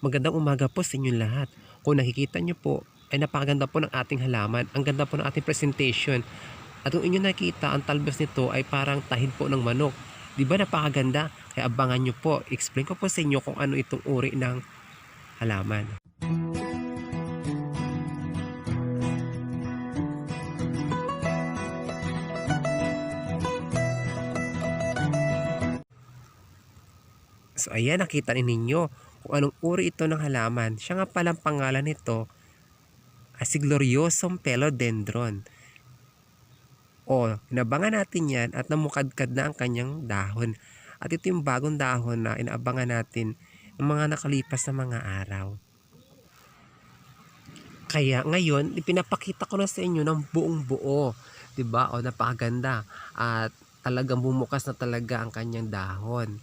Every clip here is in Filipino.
Magandang umaga po sa inyong lahat. Kung nakikita nyo po, ay napakaganda po ng ating halaman. Ang ganda po ng ating presentation. At kung inyo nakita, ang talbos nito ay parang tahid po ng manok. Di ba napakaganda? Kaya abangan nyo po. Explain ko po sa inyo kung ano itong uri ng halaman. So ayan, nakita ni ninyo kung anong uri ito ng halaman. Siya nga palang pangalan nito ay si Gloriosum Pelodendron. O, inabangan natin yan at namukadkad na ang kanyang dahon. At ito yung bagong dahon na inaabangan natin ng mga nakalipas na mga araw. Kaya ngayon, ipinapakita ko na sa inyo ng buong buo. 'Di ba? O napakaganda. At talagang bumukas na talaga ang kanyang dahon.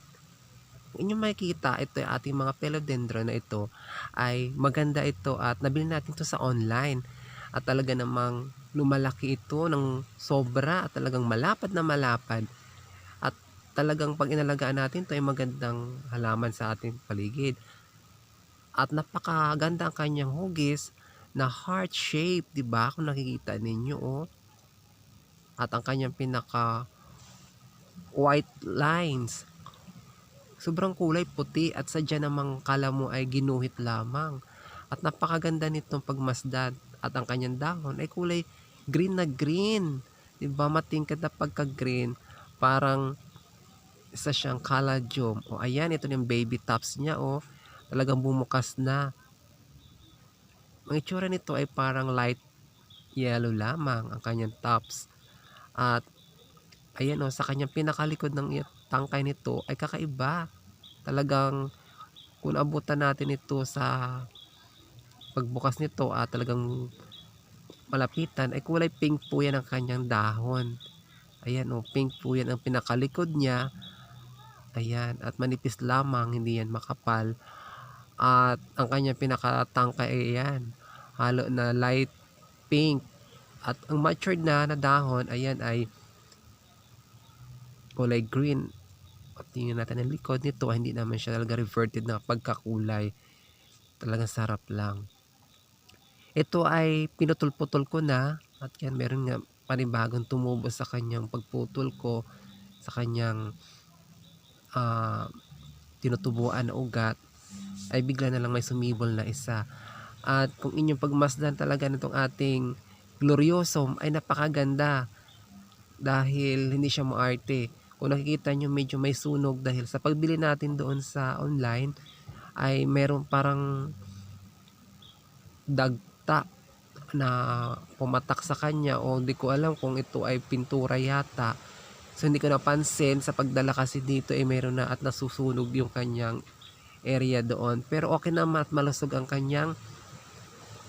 Kung inyo makikita, ito yung ating mga philodendron na ito ay maganda ito at nabili natin ito sa online. At talaga namang lumalaki ito ng sobra at talagang malapad na malapad. At talagang pag inalagaan natin ito ay magandang halaman sa ating paligid. At napakaganda ang kanyang hugis na heart shape, 'di ba? Kung nakikita ninyo, oh. At ang kanyang pinaka white lines sobrang kulay puti at sadya namang kala mo ay ginuhit lamang. At napakaganda nitong pagmasdan at ang kanyang dahon ay kulay green na green. Diba matingkad na pagka-green parang isa siyang caladium. O ayan, ito yung baby tops niya o talagang bumukas na. Ang itsura nito ay parang light yellow lamang ang kanyang tops. At ayan o, sa kanyang pinakalikod ng tangkay nito ay kakaiba. Talagang kung abutan natin ito sa pagbukas nito at talagang malapitan ay kulay pink po yan ang kanyang dahon. Ayan o, pink po yan ang pinakalikod niya. Ayan, at manipis lamang, hindi yan makapal. At ang kanyang pinakatangkay ay yan, halo na light pink. At ang matured na na dahon, ayan ay kulay green at tingnan natin ang likod nito hindi naman siya talaga reverted na pagkakulay. Talagang sarap lang. Ito ay pinutol-putol ko na. At yan meron nga panibagong tumubo sa kanyang pagputol ko sa kanyang uh, tinutubuan na ugat. Ay bigla na lang may sumibol na isa. At kung inyong pagmasdan talaga nitong ating gloriosum ay napakaganda. Dahil hindi siya maarte kung nakikita nyo medyo may sunog dahil sa pagbili natin doon sa online ay meron parang dagta na pumatak sa kanya o hindi ko alam kung ito ay pintura yata. So hindi ko napansin sa pagdala kasi dito ay meron na at nasusunog yung kanyang area doon. Pero okay naman at malusog ang kanyang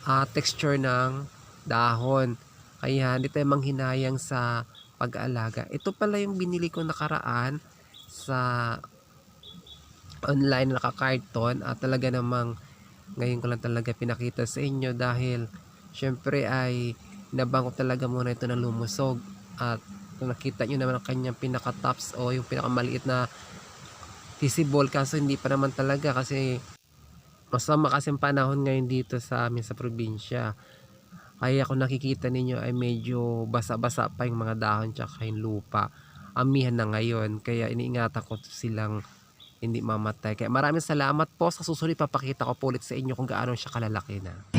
uh, texture ng dahon. Kaya hindi tayo manghinayang sa pag-aalaga. Ito pala yung binili ko nakaraan sa online naka-carton at talaga namang ngayon ko lang talaga pinakita sa inyo dahil syempre ay nabango talaga muna ito ng lumusog. At nakita nyo naman ang kanyang pinaka-tops o yung pinakamaliit na visible kaso hindi pa naman talaga kasi masama kasi panahon ngayon dito sa amin sa probinsya kaya kung nakikita ninyo ay medyo basa-basa pa yung mga dahon tsaka yung lupa. Amihan na ngayon. Kaya iniingatan ko silang hindi mamatay. Kaya maraming salamat po sa susunod papakita ko po ulit sa inyo kung gaano siya kalalaki na.